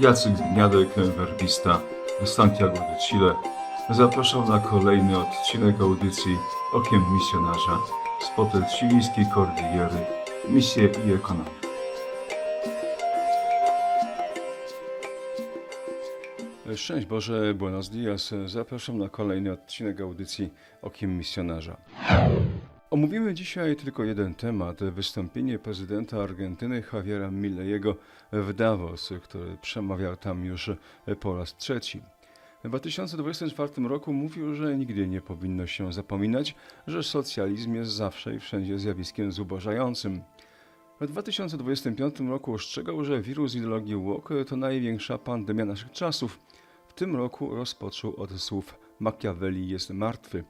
Jacek Gniadek, werbista Santiago de Chile. Zapraszam na kolejny odcinek audycji Okiem Misjonarza potel chilijskiej Kordillery Misje i Ekonomia. Szczęść Boże, buenos dias. Zapraszam na kolejny odcinek audycji Okiem Misjonarza. Omówimy dzisiaj tylko jeden temat, wystąpienie prezydenta Argentyny Javiera Milleiego w Davos, który przemawiał tam już po raz trzeci. W 2024 roku mówił, że nigdy nie powinno się zapominać, że socjalizm jest zawsze i wszędzie zjawiskiem zubożającym. W 2025 roku ostrzegał, że wirus ideologii woke to największa pandemia naszych czasów. W tym roku rozpoczął od słów Machiavelli jest martwy.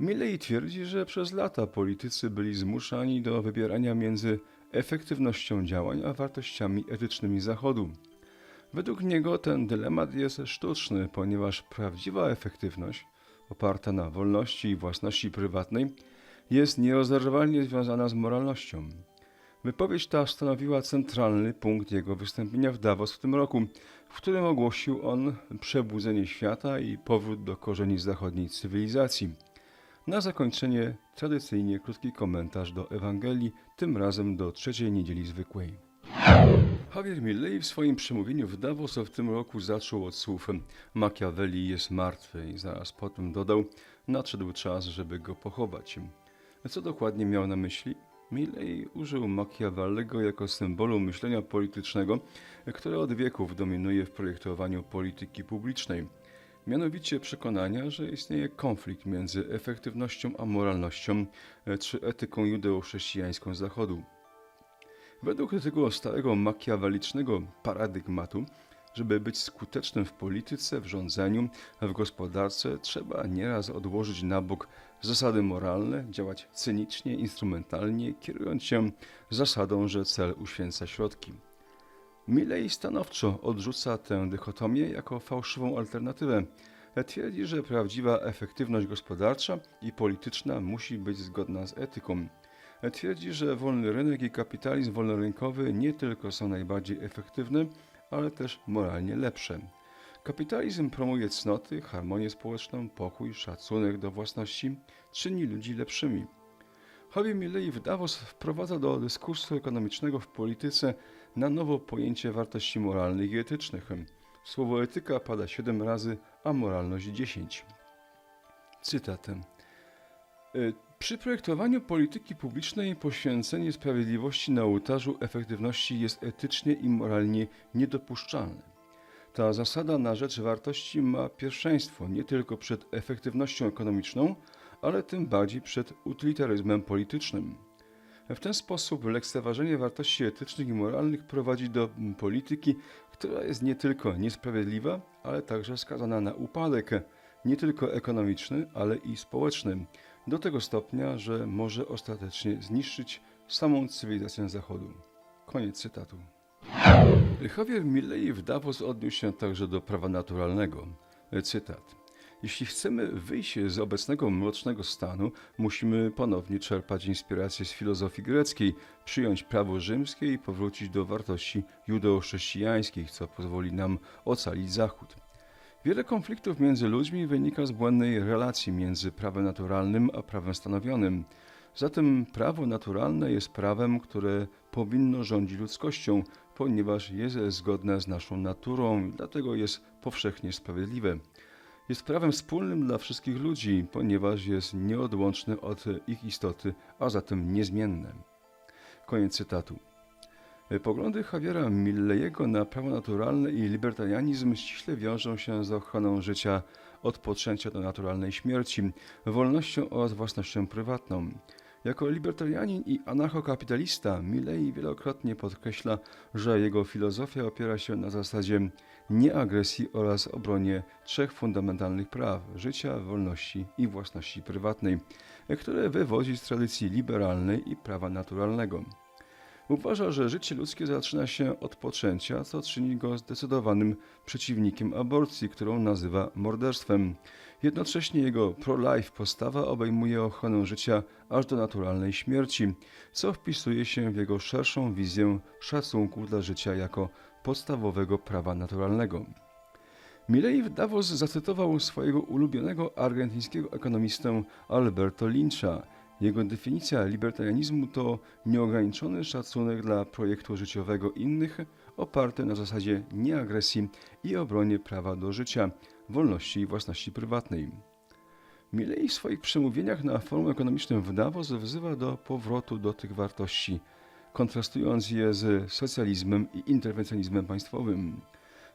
Milley twierdzi, że przez lata politycy byli zmuszani do wybierania między efektywnością działań a wartościami etycznymi Zachodu. Według niego ten dylemat jest sztuczny, ponieważ prawdziwa efektywność, oparta na wolności i własności prywatnej, jest nierozerwalnie związana z moralnością. Wypowiedź ta stanowiła centralny punkt jego wystąpienia w Davos w tym roku, w którym ogłosił on przebudzenie świata i powrót do korzeni zachodniej cywilizacji. Na zakończenie tradycyjnie krótki komentarz do Ewangelii, tym razem do trzeciej niedzieli zwykłej. Javier Milley w swoim przemówieniu w Davos w tym roku zaczął od słów Machiavelli jest martwy i zaraz potem dodał nadszedł czas, żeby go pochować. Co dokładnie miał na myśli? Milley użył Machiavellego jako symbolu myślenia politycznego, które od wieków dominuje w projektowaniu polityki publicznej. Mianowicie przekonania, że istnieje konflikt między efektywnością a moralnością, czy etyką judeo-chrześcijańską Zachodu. Według tego starego makiawalicznego paradygmatu, żeby być skutecznym w polityce, w rządzeniu, w gospodarce, trzeba nieraz odłożyć na bok zasady moralne, działać cynicznie, instrumentalnie, kierując się zasadą, że cel uświęca środki. Milley stanowczo odrzuca tę dychotomię jako fałszywą alternatywę. Twierdzi, że prawdziwa efektywność gospodarcza i polityczna musi być zgodna z etyką. Twierdzi, że wolny rynek i kapitalizm wolnorynkowy nie tylko są najbardziej efektywne, ale też moralnie lepsze. Kapitalizm promuje cnoty, harmonię społeczną, pokój, szacunek do własności, czyni ludzi lepszymi. Javier Milley w Davos wprowadza do dyskursu ekonomicznego w polityce na nowo pojęcie wartości moralnych i etycznych. Słowo etyka pada 7 razy, a moralność 10. Cytatem. Y, Przy projektowaniu polityki publicznej poświęcenie sprawiedliwości na ołtarzu efektywności jest etycznie i moralnie niedopuszczalne. Ta zasada na rzecz wartości ma pierwszeństwo nie tylko przed efektywnością ekonomiczną, ale tym bardziej przed utylitaryzmem politycznym. W ten sposób lekceważenie wartości etycznych i moralnych prowadzi do polityki, która jest nie tylko niesprawiedliwa, ale także skazana na upadek, nie tylko ekonomiczny, ale i społeczny, do tego stopnia, że może ostatecznie zniszczyć samą cywilizację Zachodu. Koniec cytatu. Javier Milley w Davos odniósł się także do prawa naturalnego. Cytat. Jeśli chcemy wyjść z obecnego mrocznego stanu, musimy ponownie czerpać inspirację z filozofii greckiej, przyjąć prawo rzymskie i powrócić do wartości judeo-chrześcijańskich, co pozwoli nam ocalić Zachód. Wiele konfliktów między ludźmi wynika z błędnej relacji między prawem naturalnym a prawem stanowionym. Zatem prawo naturalne jest prawem, które powinno rządzić ludzkością, ponieważ jest zgodne z naszą naturą dlatego jest powszechnie sprawiedliwe. Jest prawem wspólnym dla wszystkich ludzi, ponieważ jest nieodłączne od ich istoty, a zatem niezmienne. Koniec cytatu. Poglądy Javiera Milleyego na prawo naturalne i libertarianizm ściśle wiążą się z ochroną życia od poczęcia do naturalnej śmierci, wolnością oraz własnością prywatną. Jako libertarianin i anarchokapitalista Milley wielokrotnie podkreśla, że jego filozofia opiera się na zasadzie nieagresji oraz obronie trzech fundamentalnych praw życia, wolności i własności prywatnej, które wywodzi z tradycji liberalnej i prawa naturalnego. Uważa, że życie ludzkie zaczyna się od poczęcia, co czyni go zdecydowanym przeciwnikiem aborcji, którą nazywa morderstwem. Jednocześnie jego pro-life postawa obejmuje ochronę życia aż do naturalnej śmierci, co wpisuje się w jego szerszą wizję szacunku dla życia jako podstawowego prawa naturalnego. Milley w Davos zacytował swojego ulubionego argentyńskiego ekonomistę Alberto Lyncha. Jego definicja libertarianizmu to nieograniczony szacunek dla projektu życiowego innych, oparty na zasadzie nieagresji i obronie prawa do życia, wolności i własności prywatnej. Milley w swoich przemówieniach na forum ekonomicznym w Davos wzywa do powrotu do tych wartości, kontrastując je z socjalizmem i interwencjonizmem państwowym.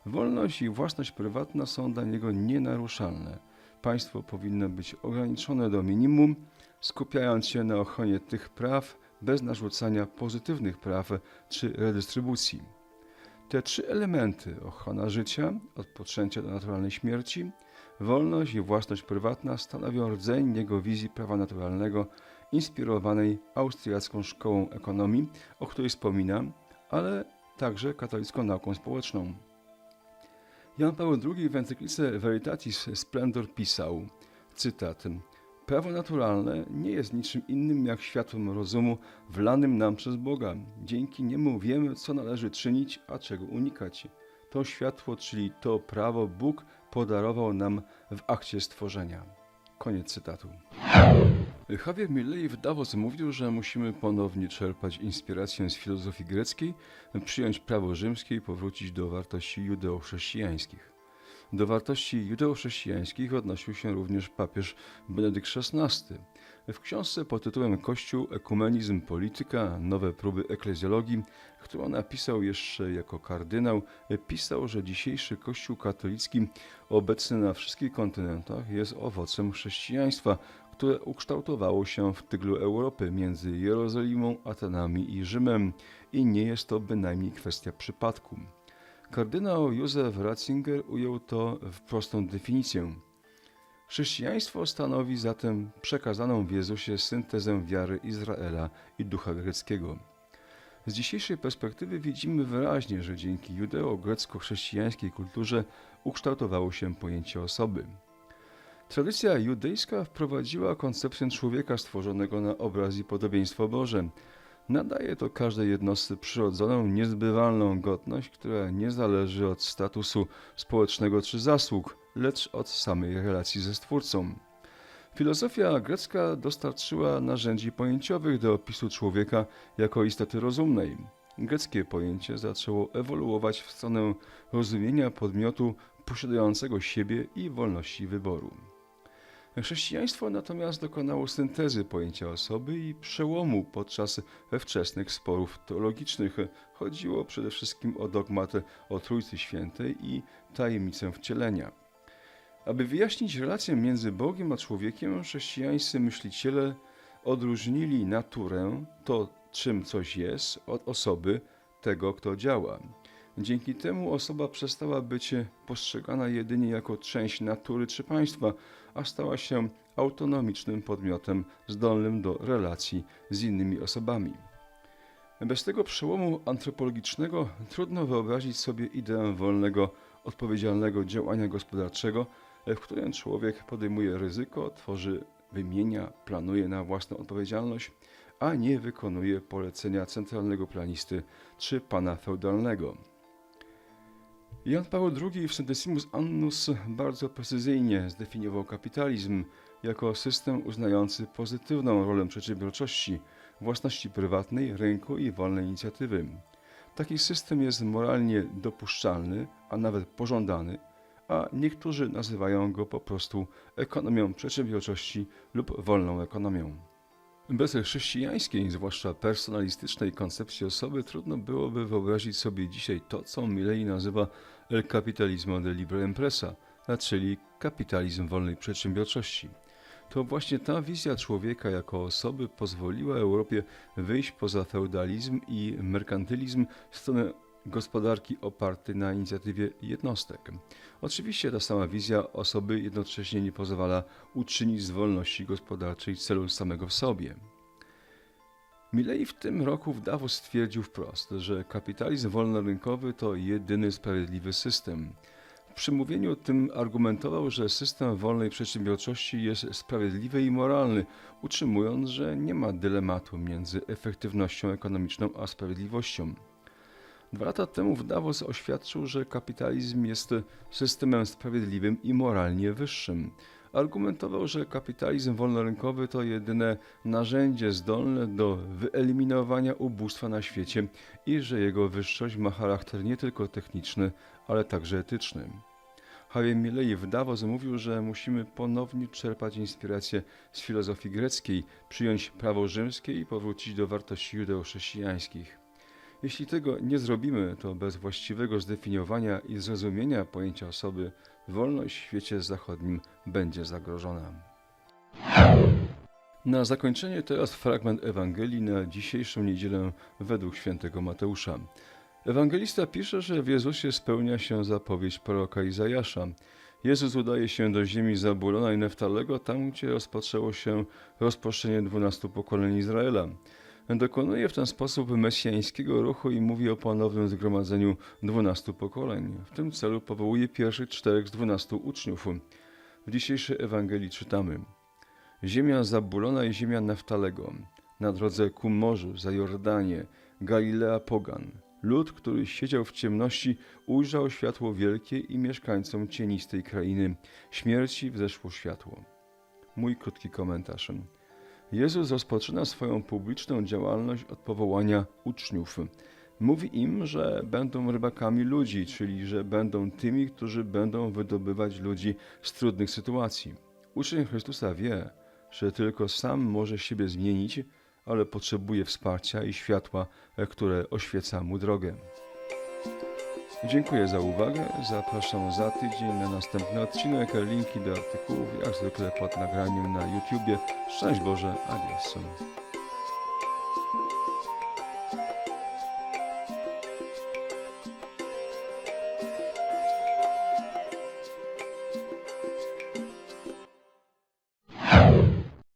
Wolność i własność prywatna są dla niego nienaruszalne. Państwo powinno być ograniczone do minimum, skupiając się na ochronie tych praw bez narzucania pozytywnych praw czy redystrybucji. Te trzy elementy ochrona życia, od poczęcia do naturalnej śmierci, wolność i własność prywatna stanowią rdzeń jego wizji prawa naturalnego, inspirowanej austriacką szkołą ekonomii, o której wspominam, ale także katolicką nauką społeczną. Jan Paweł II w encyklice Veritatis Splendor pisał, cytat, Prawo naturalne nie jest niczym innym jak światłem rozumu wlanym nam przez Boga. Dzięki niemu wiemy, co należy czynić, a czego unikać. To światło, czyli to prawo Bóg podarował nam w akcie stworzenia. Koniec cytatu. Javier Milley w Davos mówił, że musimy ponownie czerpać inspirację z filozofii greckiej, przyjąć prawo rzymskie i powrócić do wartości judeo-chrześcijańskich. Do wartości judeo-chrześcijańskich odnosił się również papież Benedykt XVI. W książce pod tytułem Kościół, ekumenizm, polityka, nowe próby eklezjologii, którą napisał jeszcze jako kardynał, pisał, że dzisiejszy Kościół katolicki obecny na wszystkich kontynentach jest owocem chrześcijaństwa, które ukształtowało się w tyglu Europy między Jerozolimą, Atenami i Rzymem i nie jest to bynajmniej kwestia przypadku. Kardynał Józef Ratzinger ujął to w prostą definicję. Chrześcijaństwo stanowi zatem przekazaną w Jezusie syntezę wiary Izraela i ducha greckiego. Z dzisiejszej perspektywy widzimy wyraźnie, że dzięki judeo-grecko-chrześcijańskiej kulturze ukształtowało się pojęcie osoby. Tradycja judejska wprowadziła koncepcję człowieka stworzonego na obraz i podobieństwo Boże. Nadaje to każdej jednostce przyrodzoną, niezbywalną godność, która nie zależy od statusu społecznego czy zasług, lecz od samej relacji ze Stwórcą. Filozofia grecka dostarczyła narzędzi pojęciowych do opisu człowieka jako istoty rozumnej. Greckie pojęcie zaczęło ewoluować w stronę rozumienia podmiotu posiadającego siebie i wolności wyboru. Chrześcijaństwo natomiast dokonało syntezy pojęcia osoby i przełomu podczas wczesnych sporów teologicznych. Chodziło przede wszystkim o dogmat o Trójcy Świętej i tajemnicę wcielenia. Aby wyjaśnić relację między Bogiem a człowiekiem, chrześcijańscy myśliciele odróżnili naturę, to czym coś jest, od osoby, tego, kto działa. Dzięki temu osoba przestała być postrzegana jedynie jako część natury czy państwa, a stała się autonomicznym podmiotem zdolnym do relacji z innymi osobami. Bez tego przełomu antropologicznego trudno wyobrazić sobie ideę wolnego, odpowiedzialnego działania gospodarczego, w którym człowiek podejmuje ryzyko, tworzy, wymienia, planuje na własną odpowiedzialność, a nie wykonuje polecenia centralnego planisty czy pana feudalnego. Jan Paweł II w Centesimus Annus bardzo precyzyjnie zdefiniował kapitalizm jako system uznający pozytywną rolę przedsiębiorczości, własności prywatnej, rynku i wolnej inicjatywy. Taki system jest moralnie dopuszczalny, a nawet pożądany, a niektórzy nazywają go po prostu ekonomią przedsiębiorczości lub wolną ekonomią. Bez chrześcijańskiej, zwłaszcza personalistycznej koncepcji osoby trudno byłoby wyobrazić sobie dzisiaj to, co Milley nazywa el capitalismo de libre empresa, czyli kapitalizm wolnej przedsiębiorczości. To właśnie ta wizja człowieka jako osoby pozwoliła Europie wyjść poza feudalizm i merkantylizm w stronę gospodarki opartej na inicjatywie jednostek. Oczywiście ta sama wizja osoby jednocześnie nie pozwala uczynić z wolności gospodarczej celu samego w sobie. Milley w tym roku w Davos stwierdził wprost, że kapitalizm wolnorynkowy to jedyny sprawiedliwy system. W przemówieniu tym argumentował, że system wolnej przedsiębiorczości jest sprawiedliwy i moralny, utrzymując, że nie ma dylematu między efektywnością ekonomiczną a sprawiedliwością. Dwa lata temu w Davos oświadczył, że kapitalizm jest systemem sprawiedliwym i moralnie wyższym. Argumentował, że kapitalizm wolnorynkowy to jedyne narzędzie zdolne do wyeliminowania ubóstwa na świecie i że jego wyższość ma charakter nie tylko techniczny, ale także etyczny. Harry Milley w Davos mówił, że musimy ponownie czerpać inspirację z filozofii greckiej, przyjąć prawo rzymskie i powrócić do wartości judeo-chrześcijańskich. Jeśli tego nie zrobimy, to bez właściwego zdefiniowania i zrozumienia pojęcia osoby, wolność w świecie zachodnim będzie zagrożona. Na zakończenie teraz fragment Ewangelii na dzisiejszą niedzielę według świętego Mateusza. Ewangelista pisze, że w Jezusie spełnia się zapowiedź proroka Izajasza. Jezus udaje się do ziemi Zabulona i Neftalego, tam gdzie rozpoczęło się rozproszenie dwunastu pokoleń Izraela. Dokonuje w ten sposób mesjańskiego ruchu i mówi o ponownym zgromadzeniu dwunastu pokoleń. W tym celu powołuje pierwszych czterech z dwunastu uczniów. W dzisiejszej Ewangelii czytamy Ziemia Zabulona i ziemia Neftalego, na drodze ku morzu, za Jordanie, Galilea Pogan. Lud, który siedział w ciemności, ujrzał światło wielkie i mieszkańcom cienistej krainy śmierci wzeszło światło. Mój krótki komentarz. Jezus rozpoczyna swoją publiczną działalność od powołania uczniów. Mówi im, że będą rybakami ludzi, czyli że będą tymi, którzy będą wydobywać ludzi z trudnych sytuacji. Uczeń Chrystusa wie, że tylko sam może siebie zmienić, ale potrzebuje wsparcia i światła, które oświeca mu drogę. Dziękuję za uwagę. Zapraszam za tydzień na następny odcinek. Linki do artykułów jak zwykle pod nagraniem na YouTubie. Szczęść Boże, adios.